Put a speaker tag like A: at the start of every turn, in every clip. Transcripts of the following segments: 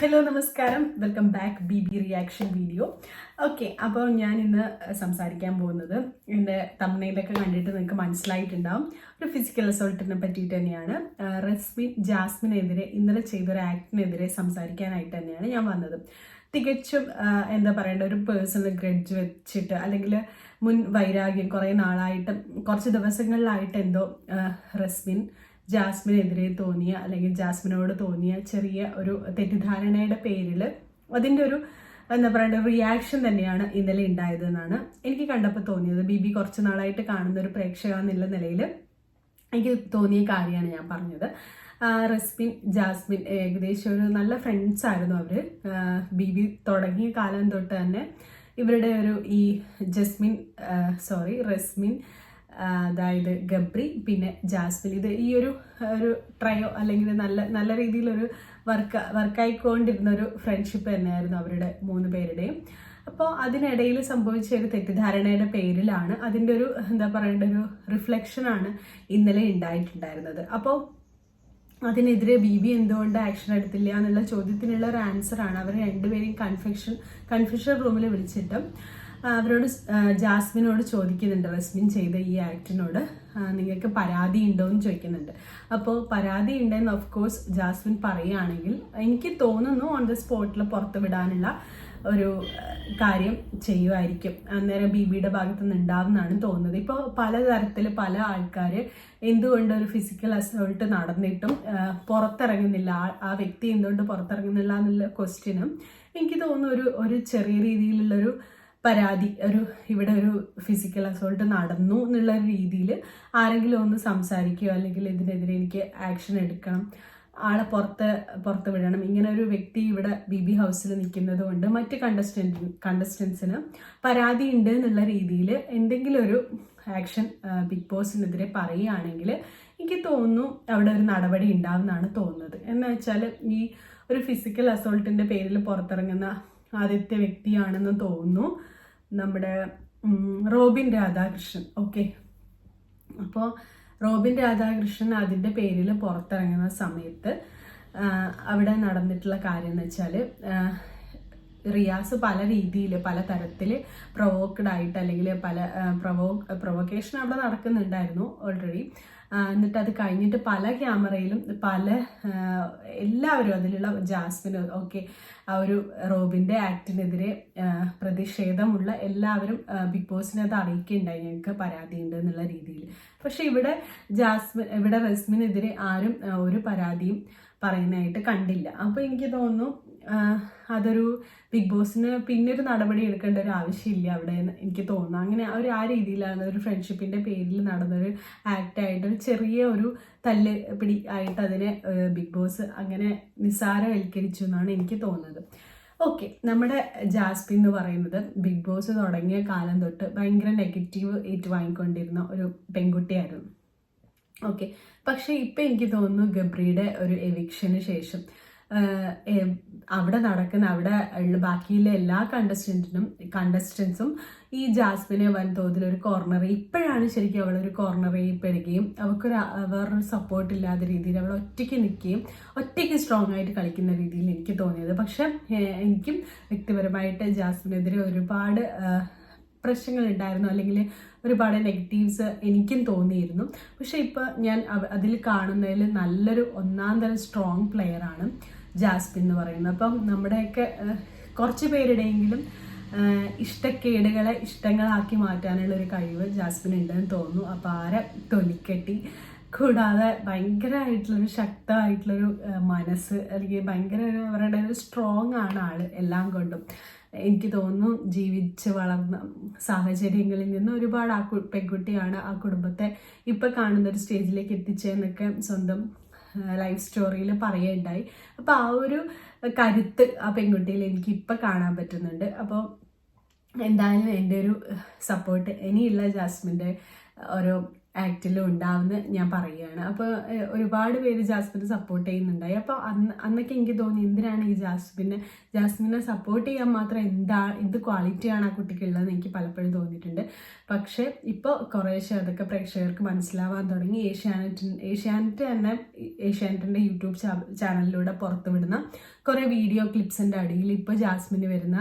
A: Hello നമസ്കാരം. Welcome back B B reaction video okay അപ്പോൾ ഞാൻ ഇന്ന് സംസാരിക്കാൻ പോകുന്നത് എന്റെ തമ്മയിലൊക്കെ കണ്ടിട്ട് നിങ്ങൾക്ക് മനസ്സിലായിട്ടുണ്ടാവും. ഒരു ഫിസിക്കൽ അസോൾട്ടിനെ പറ്റിയിട്ട് തന്നെയാണ്. റസ്മിൻ ജാസ്മിനെതിരെ ഇന്നലെ ചെയ്തൊരു ആക്ടിനെതിരെ സംസാരിക്കാനായിട്ട് തന്നെയാണ് ഞാൻ വന്നത്. തികച്ചും എന്താ പറയേണ്ട ഒരു പേഴ്സണൽ ഗ്രഡ്ജ് വെച്ചിട്ട് അല്ലെങ്കിൽ മുൻ വൈരാഗ്യം കുറേ നാളായിട്ട് കുറച്ച് ദിവസങ്ങളിലായിട്ട് എന്തോ റസ്മിൻ ജാസ്മിനെതിരെ തോന്നിയ അല്ലെങ്കിൽ ജാസ്മിനോട് തോന്നിയ ചെറിയ ഒരു തെറ്റിദ്ധാരണയുടെ പേരിൽ അതിന്റെ ഒരു എന്താ പറയുക റിയാക്ഷൻ തന്നെയാണ് ഇന്നലെ ഉണ്ടായത് എന്നാണ് എനിക്ക് കണ്ടപ്പോൾ തോന്നിയത്. ബി ബി കുറച്ച് നാളായിട്ട് കാണുന്ന ഒരു പ്രേക്ഷക എന്നുള്ള നിലയിൽ എനിക്ക് തോന്നിയ കാര്യമാണ് ഞാൻ പറഞ്ഞത്. റെസ്മിൻ ജാസ്മിൻ ഏകദേശം ഒരു നല്ല ഫ്രണ്ട്സ് ആയിരുന്നു അവർ ബി ബി തുടങ്ങിയ കാലം തൊട്ട് തന്നെ ഇവരുടെ ഒരു ഈ ജസ്മിൻ സോറി റസ്മിൻ അതായത് ഗബ്രി പിന്നെ ജാസ്മിൻ. ഇത് ഈ ഒരു ഒരു ട്രയോ അല്ലെങ്കിൽ നല്ല നല്ല രീതിയിലൊരു വർക്ക് വർക്കായിക്കൊണ്ടിരുന്ന ഒരു ഫ്രണ്ട്ഷിപ്പ് തന്നെയായിരുന്നു അവരുടെ മൂന്ന് പേരുടെയും. അപ്പോൾ അതിനിടയിൽ സംഭവിച്ച ഒരു തെറ്റിദ്ധാരണയുടെ പേരിലാണ് അതിന്റെ ഒരു എന്താ പറയേണ്ട ഒരു റിഫ്ലക്ഷനാണ് ഇന്നലെ ഉണ്ടായിട്ടുണ്ടായിരുന്നത്. അപ്പോൾ അതിനെതിരെ ബി ബി എന്തുകൊണ്ട് ആക്ഷൻ എടുത്തില്ല എന്നുള്ള ചോദ്യത്തിനുള്ള ഒരു ആൻസറാണ് അവർ രണ്ടുപേരെയും കൺഫെക്ഷൻ കൺഫ്യൂഷൻ റൂമിൽ വിളിച്ചിട്ട്. അവരോട് ജാസ്മിനോട് ചോദിക്കുന്നുണ്ട് റസ്മിൻ ചെയ്ത ഈ ആക്ടിനോട്. നിങ്ങൾക്ക് പരാതി ഉണ്ടോ എന്ന് ചോദിക്കുന്നുണ്ട്. അപ്പോൾ പരാതി ഉണ്ടെന്ന് ഓഫ് കോഴ്സ് ജാസ്മിൻ പറയുകയാണെങ്കിൽ എനിക്ക് തോന്നുന്നു ഓൺ ദ സ്പോട്ടിൽ പുറത്ത് വിടാനുള്ള ഒരു കാര്യം ചെയ്യുമായിരിക്കും. അന്നേരം ബി ബിയുടെ ഭാഗത്ത് നിന്ന് ഉണ്ടാവുന്നതാണ് തോന്നുന്നത്. ഇപ്പോൾ പലതരത്തിൽ പല ആൾക്കാർ എന്തുകൊണ്ട് ഒരു ഫിസിക്കൽ അസോൾട്ട് നടന്നിട്ടും പുറത്തിറങ്ങുന്നില്ല. ആ വ്യക്തി എന്തുകൊണ്ട് പുറത്തിറങ്ങുന്നില്ല എന്നുള്ള ക്വസ്റ്റ്യനും എനിക്ക് തോന്നുന്നു ഒരു ഒരു ചെറിയ രീതിയിലുള്ളൊരു പരാതി ഒരു ഇവിടെ ഒരു ഫിസിക്കൽ അസോൾട്ട് നടന്നു എന്നുള്ള രീതിയിൽ ആരെങ്കിലും ഒന്ന് സംസാരിക്കുകയോ അല്ലെങ്കിൽ ഇതിനെതിരെ എനിക്ക് ആക്ഷൻ എടുക്കണം ആളെ പുറത്ത് പുറത്ത് വിടണം. ഇങ്ങനെ ഒരു വ്യക്തി ഇവിടെ ബി ബി ഹൗസിൽ നിൽക്കുന്നത് കൊണ്ട് മറ്റ് കണ്ടസ്റ്റന്റ് കണ്ടസ്റ്റൻസിന് പരാതി ഉണ്ട് എന്നുള്ള രീതിയിൽ എന്തെങ്കിലും ഒരു ആക്ഷൻ ബിഗ് ബോസിനെതിരെ പറയുകയാണെങ്കിൽ എനിക്ക് തോന്നുന്നു അവിടെ ഒരു നടപടി ഉണ്ടാവുമെന്നാണ് തോന്നുന്നത്. എന്ന് വെച്ചാൽ ഈ ഒരു ഫിസിക്കൽ അസോൾട്ടിന്റെ പേരിൽ പുറത്തിറങ്ങുന്ന ആദ്യത്തെ വ്യക്തിയാണെന്ന് തോന്നുന്നു. നമ്മുടെ റോബിൻ രാധാകൃഷ്ണൻ. ഓക്കെ അപ്പോൾ റോബിൻ രാധാകൃഷ്ണൻ അതിന്റെ പേരിൽ പുറത്തിറങ്ങുന്ന സമയത്ത് അവിടെ നടന്നിട്ടുള്ള കാര്യം എന്ന് വെച്ചാൽ റിയാസ് പല രീതിയിൽ പല തരത്തിൽ പ്രൊവോക്ഡ് ആയിട്ട് അല്ലെങ്കിൽ പല പ്രൊവോ പ്രൊവോക്കേഷൻ അവിടെ നടക്കുന്നുണ്ടായിരുന്നു ഓൾറെഡി എന്നിട്ട് അത് കഴിഞ്ഞിട്ട് പല ക്യാമറയിലും പല എല്ലാവരും അതിലുള്ള ജാസ്മിൻ ഓക്കെ ആ ഒരു റോബിന്റെ ആക്ടിനെതിരെ പ്രതിഷേധമുള്ള എല്ലാവരും ബിഗ് ബോസിനെ അത് അറിയിക്കുകയുണ്ടായി. ഞങ്ങൾക്ക് പരാതിയുണ്ട് എന്നുള്ള രീതിയിൽ. പക്ഷേ ഇവിടെ ജാസ്മിൻ ഇവിടെ റസ്മിനെതിരെ ആരും ഒരു പരാതിയും പറയുന്നതായിട്ട് കണ്ടില്ല. അപ്പോൾ എനിക്ക് തോന്നുന്നു അതൊരു ബിഗ് ബോസിന് പിന്നെ ഒരു നടപടി എടുക്കേണ്ട ഒരു ആവശ്യമില്ല അവിടെ എനിക്ക് തോന്നുന്നു. അങ്ങനെ ഒരു ആ രീതിയിലാണ് ഒരു ഫ്രണ്ട്ഷിപ്പിന്റെ പേരിൽ നടന്നൊരു ആക്റ്റായിട്ട് ഒരു ചെറിയ ഒരു തല്ല് പിടി ആയിട്ട് അതിനെ ബിഗ് ബോസ് അങ്ങനെ നിസ്സാരവൽക്കരിച്ചു എന്നാണ് എനിക്ക് തോന്നുന്നത്. ഓക്കെ നമ്മുടെ ജാസ്പി എന്ന് പറയുന്നത് ബിഗ് ബോസ് തുടങ്ങിയ കാലം തൊട്ട് ഭയങ്കര നെഗറ്റീവ് ഏറ്റുവാങ്ങിക്കൊണ്ടിരുന്ന ഒരു പെൺകുട്ടിയായിരുന്നു. ഓക്കെ പക്ഷേ ഇപ്പം എനിക്ക് തോന്നുന്നു ഗബ്രിയുടെ ഒരു എവിക്ഷന് ശേഷം അവിടെ നടക്കുന്ന അവിടെ ഉള്ള ബാക്കിയുള്ള എല്ലാ കണ്ടസ്റ്റന്റിനും കണ്ടസ്റ്റൻസും ഈ ജാസ്മിനെ വൻതോതിൽ ഒരു കോർണർ ഇപ്പോഴാണ് ശരിക്കും അവളൊരു കോർണർ ചെയ്യപ്പെടുകയും അവൾക്കൊരു ആ- വേറൊരു സപ്പോർട്ട് ഇല്ലാത്ത രീതിയിൽ അവൾ ഒറ്റയ്ക്ക് നിൽക്കുകയും ഒറ്റയ്ക്ക് സ്ട്രോങ് ആയിട്ട് കളിക്കുന്ന രീതിയിൽ എനിക്ക് തോന്നിയത്. പക്ഷെ എനിക്കും വ്യക്തിപരമായിട്ട് ജാസ്മിനെതിരെ ഒരുപാട് പ്രശ്നങ്ങൾ ഉണ്ടായിരുന്നു. അല്ലെങ്കിൽ ഒരുപാട് നെഗറ്റീവ്സ് എനിക്കും തോന്നിയിരുന്നു. പക്ഷെ ഇപ്പോൾ ഞാൻ അതിൽ കാണുന്നതിൽ നല്ലൊരു ഒന്നാം തരം സ്ട്രോങ് പ്ലെയർ ആണ്. ജാസ്മിൻ എന്ന് പറയുന്നത്. അപ്പം നമ്മുടെയൊക്കെ കുറച്ച് പേരുടെയെങ്കിലും ഇഷ്ടക്കേടുകളെ ഇഷ്ടങ്ങളാക്കി മാറ്റാനുള്ള ഒരു കഴിവ് ജാസ്മിൻ ഉണ്ടെന്ന് തോന്നുന്നു. അപ്പോൾ ആരെ തൊലിക്കെട്ടി കൂടാതെ ഭയങ്കരമായിട്ടുള്ളൊരു ശക്തമായിട്ടുള്ളൊരു മനസ്സ് അല്ലെങ്കിൽ ഭയങ്കര ഒരു അവരുടെ ഒരു സ്ട്രോങ് ആണ് ആൾ എല്ലാം കൊണ്ടും. എനിക്ക് തോന്നുന്നു ജീവിച്ച് വളർന്ന സാഹചര്യങ്ങളിൽ നിന്ന് ഒരുപാട് ആ പെൺകുട്ടിയാണ് ആ കുടുംബത്തെ ഇപ്പം കാണുന്ന ഒരു സ്റ്റേജിലേക്ക് എത്തിച്ചതെന്നൊക്കെ സ്വന്തം ലൈഫ് സ്റ്റോറിയിൽ പറയുകയുണ്ടായി. അപ്പോൾ ആ ഒരു കരുത്ത് ആ പെൺകുട്ടിയിൽ എനിക്ക് ഇപ്പം കാണാൻ പറ്റുന്നുണ്ട്. അപ്പോൾ എന്തായാലും എന്റെ ഒരു സപ്പോർട്ട് ഇനിയുള്ള ജാസ്മിന്റെ ഓരോ ആക്ടിലും ഉണ്ടാവുമെന്ന് ഞാൻ പറയുകയാണ്. അപ്പോൾ ഒരുപാട് പേര് ജാസ്മിനെ സപ്പോർട്ട് ചെയ്യുന്നുണ്ടായി. അപ്പോൾ അന്ന് അന്നൊക്കെ എനിക്ക് തോന്നി എന്തിനാണ് ഈ ജാസ്മിനെ ജാസ്മിനെ സപ്പോർട്ട് ചെയ്യാൻ മാത്രം എന്താ എന്ത് ക്വാളിറ്റിയാണ് ആ കുട്ടിക്കുള്ളതെന്ന് എനിക്ക് പലപ്പോഴും തോന്നിയിട്ടുണ്ട്. പക്ഷേ ഇപ്പോൾ കുറേശ്ശെ അതൊക്കെ പ്രേക്ഷകർക്ക് മനസ്സിലാവാൻ തുടങ്ങി. ഏഷ്യാനെറ്റ് ഏഷ്യാനെറ്റ് തന്നെ ഏഷ്യാനെറ്റിന്റെ യൂട്യൂബ് ചാനലിലൂടെ പുറത്തുവിടുന്ന കുറേ വീഡിയോ ക്ലിപ്സിന്റെ അടിയിൽ ഇപ്പോൾ ജാസ്മിന് വരുന്ന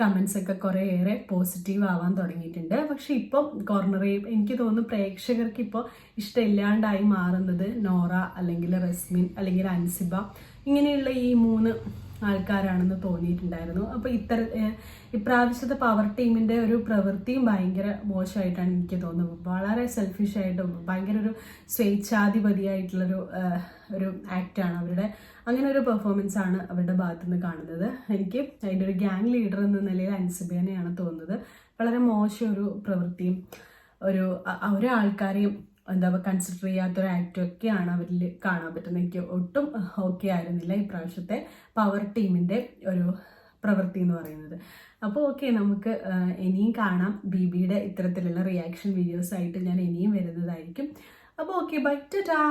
A: കമൻസ് ഒക്കെ കുറേയേറെ പോസിറ്റീവ് ആവാൻ തുടങ്ങിയിട്ടുണ്ട്. പക്ഷെ ഇപ്പം കോർണറേ എനിക്ക് തോന്നുന്നു പ്രേക്ഷകർക്ക് ഇപ്പോൾ ഇഷ്ടമില്ലാണ്ടായി മാറുന്നത് നോറ അല്ലെങ്കിൽ റസ്മിൻ അല്ലെങ്കിൽ അൻസിബ ഇങ്ങനെയുള്ള ഈ മൂന്ന് ആൾക്കാരാണെന്ന് തോന്നിയിട്ടുണ്ടായിരുന്നു. അപ്പോൾ ഇത്തര ഇപ്രാവശ്യത്തെ പവർ ടീമിന്റെ ഒരു പ്രവൃത്തിയും ഭയങ്കര മോശമായിട്ടാണ് എനിക്ക് തോന്നുന്നത്. വളരെ സെൽഫിഷ് ആയിട്ടും ഭയങ്കര ഒരു സ്വേച്ഛാധിപതിയായിട്ടുള്ളൊരു ഒരു ആക്റ്റാണ് അവരുടെ. അങ്ങനെ ഒരു പെർഫോമൻസ് ആണ് അവരുടെ ഭാഗത്തു നിന്ന് കാണുന്നത്. എനിക്ക് അതിന്റെ ഒരു ഗ്യാങ് ലീഡർ എന്ന നിലയിൽ അൻസിബേനെയാണ് തോന്നുന്നത്. വളരെ മോശം ഒരു പ്രവൃത്തിയും ഒരു ഒരു എന്താ പറയുക കൺസിഡർ ചെയ്യാത്തൊരു ആക്റ്റും ഒക്കെയാണ് അവരിൽ കാണാൻ പറ്റുന്നത്. എനിക്ക് ഒട്ടും ഓക്കെ ആയിരുന്നില്ല ഈ ഇപ്രാവശ്യത്തെ പവർ ടീമിന്റെ ഒരു പ്രവൃത്തി എന്ന് പറയുന്നത്. അപ്പോൾ ഓക്കെ നമുക്ക് ഇനിയും കാണാം. ബി ബിയുടെ ഇത്തരത്തിലുള്ള റിയാക്ഷൻ വീഡിയോസ് ആയിട്ട് ഞാൻ ഇനിയും വരുന്നതായിരിക്കും. അപ്പോൾ ഓക്കെ ബൈ ടാ